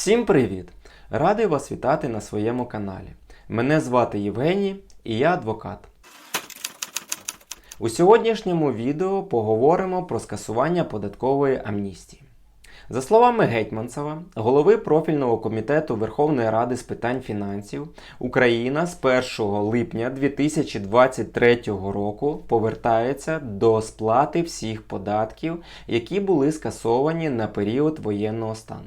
Всім привіт! Радий вас вітати на своєму каналі. Мене звати Євгеній і я адвокат. У сьогоднішньому відео поговоримо про скасування податкової амністії. За словами Гетьманцева, голови профільного комітету Верховної Ради з питань фінансів, Україна з 1 липня 2023 року повертається до сплати всіх податків, які були скасовані на період воєнного стану.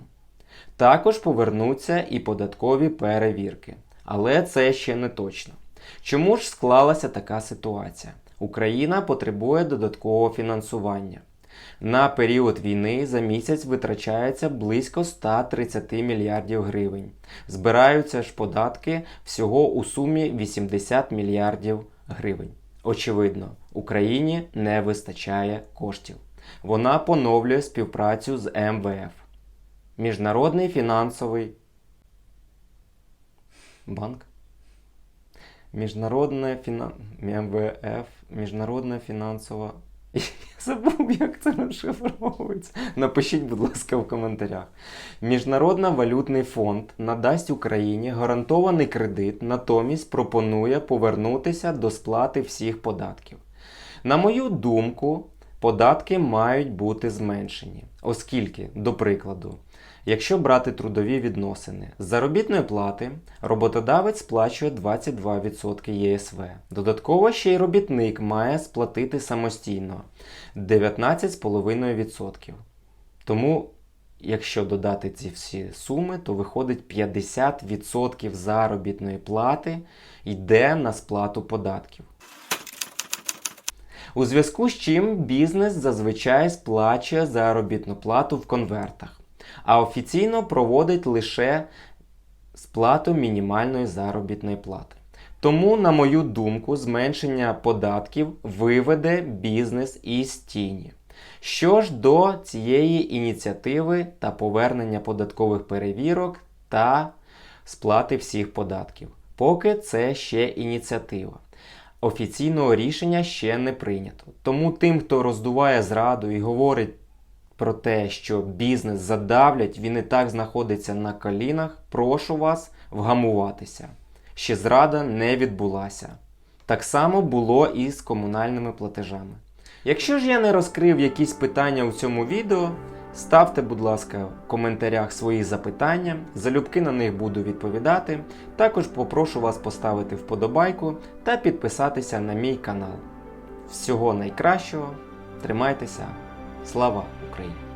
Також повернуться і податкові перевірки. Але це ще не точно. Чому ж склалася така ситуація? Україна потребує додаткового фінансування. На період війни за місяць витрачається близько 130 мільярдів гривень. Збираються ж податки всього у сумі 80 мільярдів гривень. Очевидно, Україні не вистачає коштів. Вона поновлює співпрацю з МВФ. Міжнародний фінансовий банк. Міжнародне фіна... МВФ, Міжнародна фінансова. Я забув, як це розшифровується. Напишіть, будь ласка, в коментарях. Міжнародний валютний фонд надасть Україні гарантований кредит, натомість пропонує повернутися до сплати всіх податків. На мою думку, податки мають бути зменшені, оскільки, до прикладу, Якщо брати трудові відносини, з заробітної плати роботодавець сплачує 22% ЄСВ. Додатково ще й робітник має сплатити самостійно 19,5%. Тому, якщо додати ці всі суми, то виходить 50% заробітної плати йде на сплату податків. У зв'язку з чим бізнес зазвичай сплачує заробітну плату в конвертах а офіційно проводить лише сплату мінімальної заробітної плати. Тому, на мою думку, зменшення податків виведе бізнес із тіні. Що ж до цієї ініціативи та повернення податкових перевірок та сплати всіх податків, поки це ще ініціатива. Офіційного рішення ще не прийнято. Тому тим, хто роздуває зраду і говорить про те, що бізнес задавлять, він і так знаходиться на колінах, прошу вас вгамуватися. Ще зрада не відбулася. Так само було і з комунальними платежами. Якщо ж я не розкрив якісь питання у цьому відео, ставте, будь ласка, в коментарях свої запитання, залюбки на них буду відповідати. Також попрошу вас поставити вподобайку та підписатися на мій канал. Всього найкращого, тримайтеся! Слава Україні!